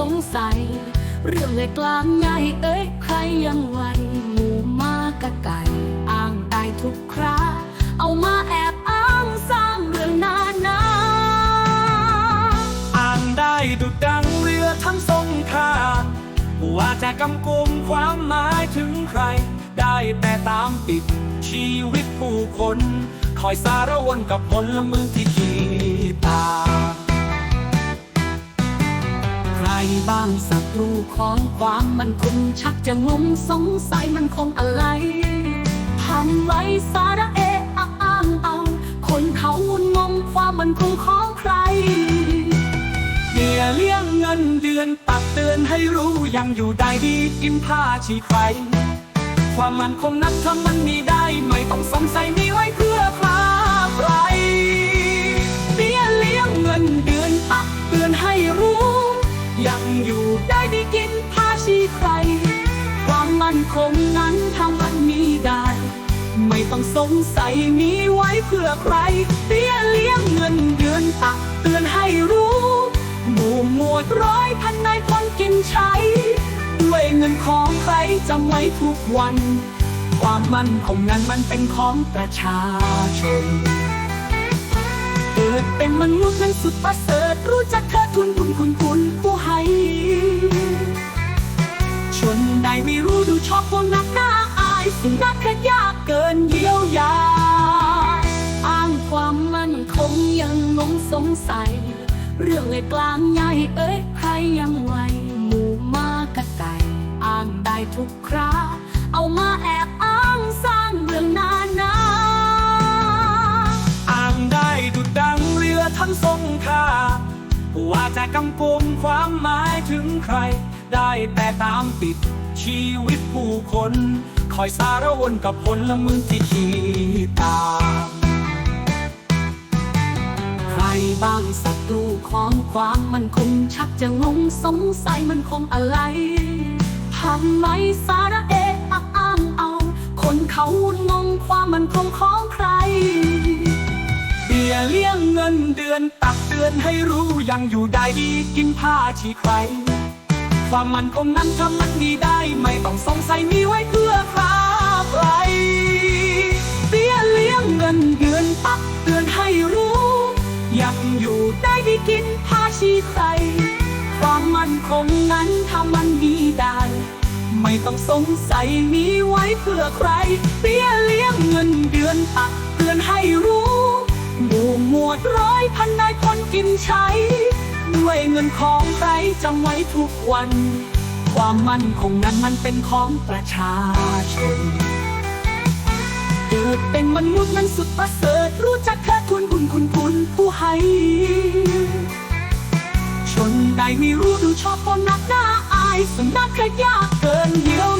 งสงสัย เรื่องเล็กลางใหญ่เอ้ยใครยังไหวหมูมากะไก่อ้างได้ทุกคราเอามาแอบอ้างสร้างเรื่องนานาอ่านได้ดุดดังเรือทั้งทรงคาว่าจะกำกุมความหมายถึงใคร ได้แต่ตามติดชีวิตผู้คน คอยสารวนกับผลมือที่ขีตา บ้างศัตรูของความมันคงชักจะงงสงสัยมันคงอะไรทำไวสาระเอะอะอ้างเอา คนเขาวุ่นงงความมันคงของใครเบี้ยเลี้ยงเงินเดือนตักเตือนให้รู้ยังอยู่ได้ดีกินผ้าชีใคร ความมันคงนักทำมันมีได้ ไม่ต้องสงสัยมีไว้เพื่อ มมันคงนั้นทำมันมีได้ ไม่ต้องสงสัยมีไว้เพื่อใครเบี้ยเลี้ยงเงินเดือนตักเตือนให้รู้ หมู่หมวดร้อยพันนายคนกินใช้ ด้วยเงินของใครจำไว้ทุกวัน ความมั่นคงนั้นมันเป็นของประชาชนเกิดเป็นมนุษย์นั้นสุดประเสริฐรู้จักเธอทุนบุญคุณคุณผู้ให้ ชอบคนนักหน้าอายสิ่งนักแค่ยากเกินเยียวยา อ้างความมั่นคงยังงงสงสัย เรื่องเล็กลางใหญ่เอ้ยใครยังไหวหมูมากระไก่อ้างได้ทุกคราเอามาแอบอ้างสร้างเรื่องนานาอ่างได้ดุดดังเรือทั้งทรงค่าว่าจะกำกุมความหมายถึงใคร ได้แต่ตามติด ชีวิตผู้คน คอยสารวนกับผลละมือที่ขีตามใครบ้างศัตรูของความมันคงชักจะงงสงสัยมันคงอะไรทำไมสารเอะอะอ้างเอา คนเขางงความมันคงของใครเบี้ยเลี้ยงเงินเดือนตักเตือนให้รู้ยังอยู่ได้ดีกินผ้าชีใคร ความมันคงนั้นทำมันดีได้ ไม่ต้องสงสัยมีไว้เพื่อใครใครเบี้ยเลี้ยงเงินเดือนตักเตือนให้รู้ ยังอยู่ได้ดีกินผ้าชีใคร ความมันคงนั้นทำมันดีได้ ไม่ต้องสงสัยมีไว้เพื่อใครเบี้ยเลี้ยงเงินเดือนตักเตือนให้รู้หมู่หมวดร้อยพันนายคนกินใช้ ด้วยเงินของใครจำไว้ทุกวัน ความมั่นคงนั้นมันเป็นของประชาชน เกิดเป็นมนุษย์นั้นสุดประเสริฐ รู้จักเธอทุนบุญคุณคุณผู้ให้ชนใดไม่รู้ดูชอบคนนักหน้าอายสนักแค่ยากเกินเยียวยา